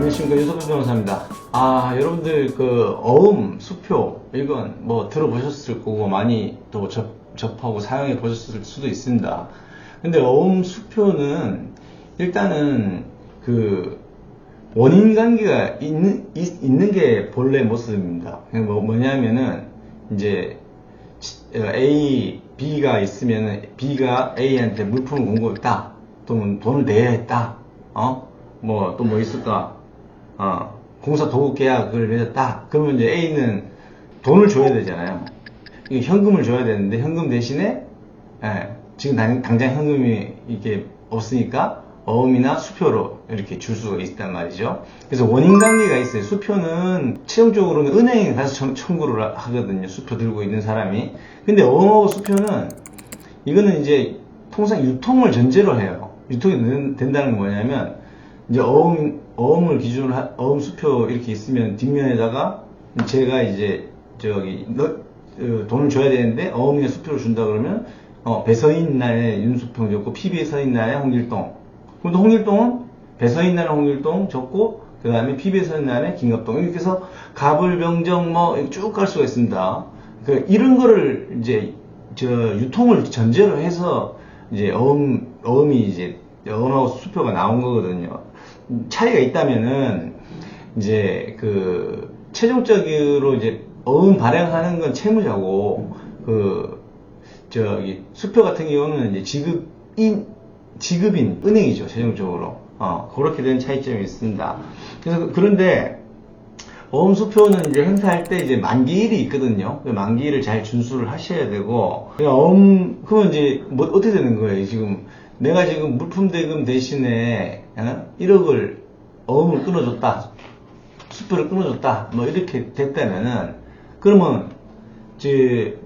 안녕하십니까 윤석열 변호사입니다. 아 여러분들 그 어음 수표 이건 뭐 들어보셨을 거고 많이 또 접, 접하고 사용해 보셨을 수도 있습니다. 근데 어음 수표는 일단은 그 원인 관계가 있는, 있, 있는 게 본래 모습입니다. 뭐, 뭐냐면은 이제 어, A, B가 있으면 B가 A한테 물품을 공급했다. 또는 돈을 내야 했다. 어? 뭐 또뭐 있을까? 어, 공사 도급 계약을 맺었다. 그러면 이제 A는 돈을 줘야 되잖아요. 이게 현금을 줘야 되는데 현금 대신에 예, 지금 당, 당장 현금이 이게 없으니까 어음이나 수표로 이렇게 줄 수가 있단 말이죠. 그래서 원인 관계가 있어요. 수표는 최종적으로는 은행에 가서 청- 청구를 하거든요. 수표 들고 있는 사람이. 근데 어음하고 수표는 이거는 이제 통상 유통을 전제로 해요. 유통이 된- 된다는 건 뭐냐면 이제 어음 어음을 기준으로 하- 어음 수표 이렇게 있으면 뒷면에다가 제가 이제 저기 너, 어, 돈을 줘야 되는데 어음이나 수표를 준다 그러면 어, 배서인 날에 윤수평 적고 PB에 서인 날에 홍길동. 또 홍길동은 배서인 날에 홍길동 적고 그 다음에 PB에 서인 날에 김갑동 이렇게 해서 갑을 병정 뭐 쭉 갈 수가 있습니다. 그 이런 거를 이제 저 유통을 전제로 해서 이제 어음 어음이 이제 어음하고 수표가 나온 거거든요. 차이가 있다면은 이제 그 최종적으로 이제 어음 발행하는 건 채무자고 그 저기 수표 같은 경우는 이제 지급인 지급인 은행이죠 최종적으로 어 그렇게 된 차이점이 있습니다. 그래서 그런데 어음 수표는 이제 행사할 때 이제 만기일이 있거든요. 그 만기일을 잘 준수를 하셔야 되고, 어음, 그러면 이제 뭐 어떻게 되는 거예요? 지금 내가 지금 물품 대금 대신에 어? 1억을 어음을 끊어줬다. 수표를 끊어줬다. 뭐 이렇게 됐다면은, 그러면 이제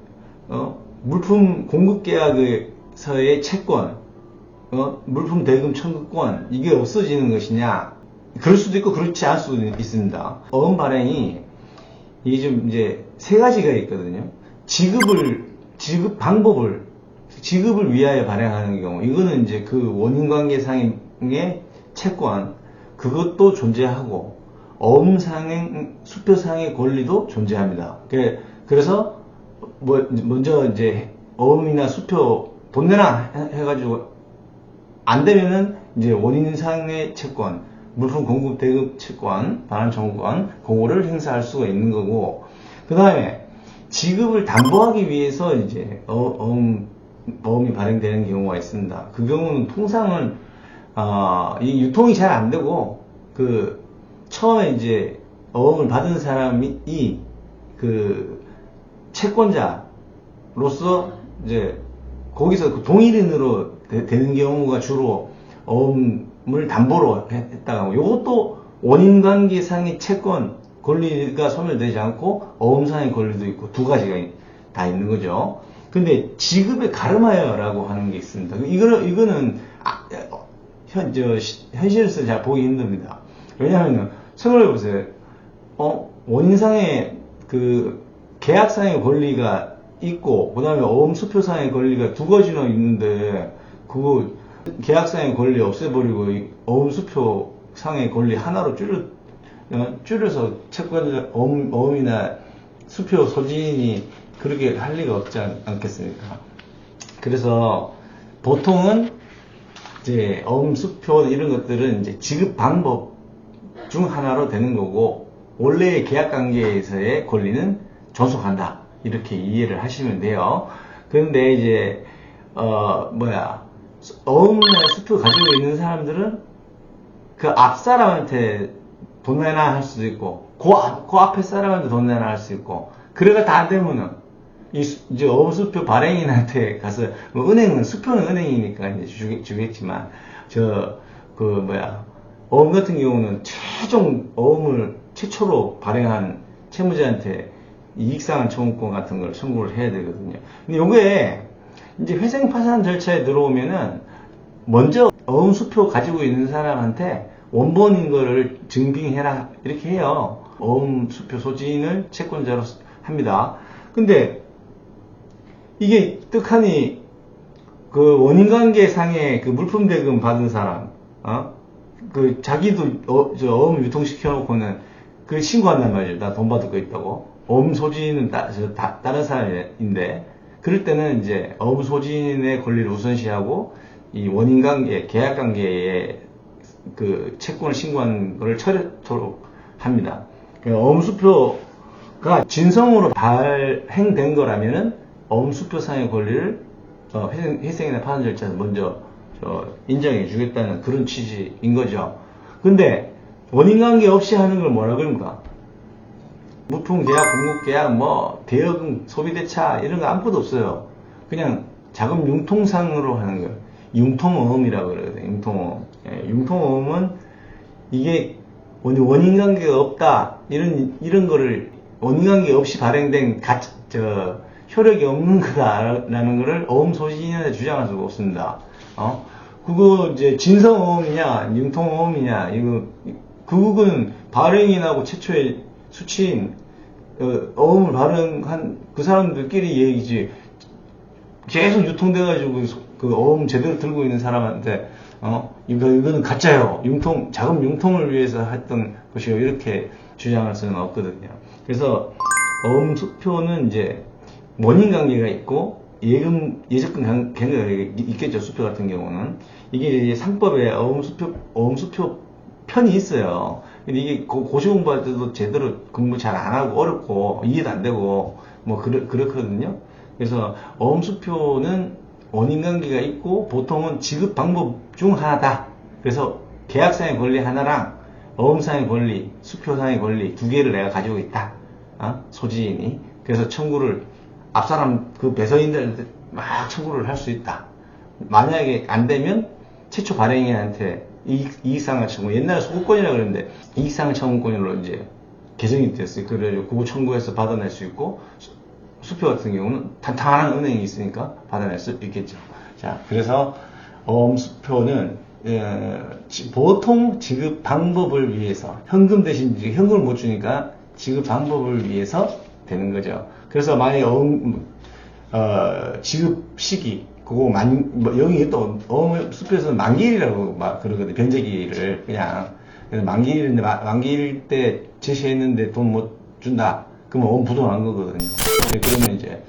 어? 물품 공급 계약서의 채권, 어? 물품 대금 청구권 이게 없어지는 것이냐? 그럴 수도 있고 그렇지 않을 수도 있습니다. 어음 발행이 이게 좀 이제 세 가지가 있거든요. 지급을 지급 방법을 지급을 위하여 발행하는 경우 이거는 이제 그 원인 관계상의 채권 그것도 존재하고 어음상의 수표상의 권리도 존재합니다. 그래- 그래서 뭐 먼저 이제 어음이나 수표 돈 해- 해가지고 안 되면은 이제 원인상의 채권, 물품 공급 대급 채권, 반환 청구권, 그거를 행사할 수가 있는 거고, 그 다음에 지급을 담보하기 위해서 이제 어, 어음, 어음이 발행되는 경우가 있습니다. 그 경우는 통상은 아, 이 유통이 잘 안 되고 그 처음에 이제 어음을 받은 사람이 이 그 채권자로서 이제 거기서 그 동일인으로 되, 는 경우가 주로 어음을 담보로 해- 했다가 이것도 원인 관계상의 채권 권리가 소멸되지 않고 어음상의 권리도 있고 두 가지가 다 있는 거죠. 근데 지급에 가름하여라고 하는 게 있습니다. 이거는 이거는 아, 어, 현, 저, 시- 현실에서 잘 보기 힘듭니다. 왜냐하면 생각해 보세요. 어, 원인상의 그 계약상의 권리가 있고 그다음에 어음 수표상의 권리가 두 가지나 있는데 그거 계약상의 권리 없애버리고 이 어음 수표상의 권리 하나로 줄여 어, 줄여서 채권 어음, 어음이나 수표 소지인이 그렇게 할 리가 없지 않, 않겠습니까? 그래서 보통은 이제 어음 수표 이런 것들은 이제 지급 방법 중 하나로 되는 거고 원래의 계약 관계에서의 권리는 존속한다 이렇게 이해를 하시면 돼요. 그런데 이제 어 뭐야 어음이나 수표 가지고 있는 사람들은 그 앞 사람한테 돈 내나 할 수도 있고 그, 앞, 그 앞에 사람한테 돈 내나 할수 있고 그래가 다 되면은 이제 어음수표 발행인한테 가서 뭐 은행은 수표는 은행이니까 이제 주겠, 주겠지만 저 그 뭐야 어음 같은 경우는 최종 어음을 최초로 발행한 채무자한테 이익상환 청구권 같은 걸 청구를 해야 되거든요. 근데 요게 이제 회생 파산 절차에 들어오면은 먼저 어음 수표 가지고 있는 사람한테 원본인 거를 증빙해라 이렇게 해요. 어음 수표 소지인을 채권자로 합니다. 근데 이게 떡하니 그 원인관계상의 그 물품 대금 받은 사람, 어? 그 자기도 어, 저 어음 유통시켜 놓고는 그 신고한단 말이죠. 나돈 받을 거 있다고. 어음 소지는 따, 저, 다, 다른 사람인데 그럴 때는 이제 어음 소지인의 권리를 우선시하고 이 원인 관계, 계약 관계에 그 채권을 신고한 거를 처리토록 합니다. 그 어음 수표가 진성으로 발행된 거라면은 어음 수표상의 권리를 어, 회생, 회생이나 파산 절차에서 먼저 저 인정해 주겠다는 그런 취지인 거죠. 근데 원인 관계 없이 하는 걸 뭐라 그럽니까? 무통계약, 공급 계약, 뭐 대여금, 소비 대차 이런 거 아무것도 없어요. 그냥 자금 융통상으로 하는 거예요. 융통어음이라고 그러거든요. 융통어음. 예, 융통어음은 이게 원- 원인 관계가 없다 이런 이런 거를 원인 관계 없이 발행된 가, 저 효력이 없는 거다라는 거를 어음 소신에 주장할 수가 없습니다. 어? 그거 이제 진성어음이냐 융통어음이냐 이거 그건 발행이 나고 최초의 수치인 어, 어음을 발행한 그 사람들끼리 얘기지 계속 유통돼가지고 소- 그 어음 제대로 들고 있는 사람한테 어 이거 이거는 가짜요 융통 자금 융통을 위해서 했던 것이요 이렇게 주장할 수는 없거든요. 그래서 어음 수표는 이제 원인 관계가 있고 예금 예적금 관- 관계가 있겠죠 수표 같은 경우는 이게 상법에 어음 수표 어음 수표 편이 있어요. 근데 이게 고- 고시 공부할 때도 제대로 공부 잘 안 하고 어렵고 이해도 안 되고 뭐 그렇, 그렇거든요. 그래서 어음 수표는 원인 관계가 있고 보통은 지급 방법 중 하나다. 그래서 계약상의 권리 하나랑 어음상의 권리, 수표상의 권리 두 개를 내가 가지고 있다. 어? 소지인이. 그래서 청구를 앞사람 그 배서인들한테 막 청구를 할 수 있다. 만약에 안 되면 최초 발행인한테 이익, 이익상을 청구. 옛날에 소구권이라고 그랬는데 이익상을 청구권으로 이제 개정이 됐어요. 그래가지고 그거 청구해서 받아낼 수 있고 수- 수표 같은 경우는 탄탄한 은행이 있으니까 받아낼 수 있겠죠. 자, 그래서 에, 지- 보통 지급 방법을 위해서 현금 대신 현금을 못 주니까 지급 방법을 위해서 되는 거죠. 그래서 만약에 어음 어, 지급 시기, 그거 만, 뭐, 여기 또, 어음 수표에서는 만기일이라고 막 그러거든요. 변제기일을. 그냥. 그래서 만기일인데, 마- 만기일 때 제시했는데 돈 못 준다. 그러면 어음 부동한 거거든요. 네, 그러면 이제,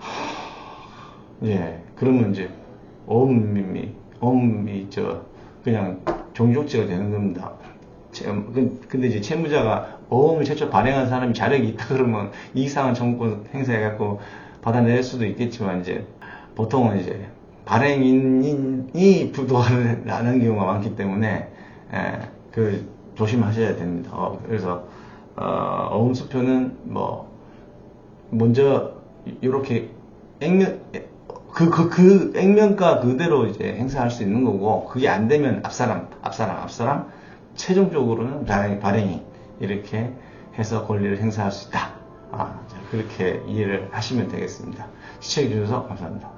하, 예, 그러면 이제, 어음이, 어음이, 저, 그냥 종족지가 되는 겁니다. 채- 그- 근데 이제 채무자가 어음을 최초 발행한 사람이 자력이 있다 그러면 이상한 청구권 행사해갖고 받아낼 수도 있겠지만 이제 보통은 이제 발행인이 부도하는 경우가 많기 때문에 예, 그 조심하셔야 됩니다. 어, 그래서 어, 어음수표는 뭐 먼저 이렇게 액면 그, 그, 그 액면가 그대로 이제 행사할 수 있는 거고, 그게 안 되면 앞사람, 앞사람, 앞사람, 최종적으로는 발행, 발행이 이렇게 해서 권리를 행사할 수 있다. 아, 자, 그렇게 이해를 하시면 되겠습니다. 시청해주셔서 감사합니다.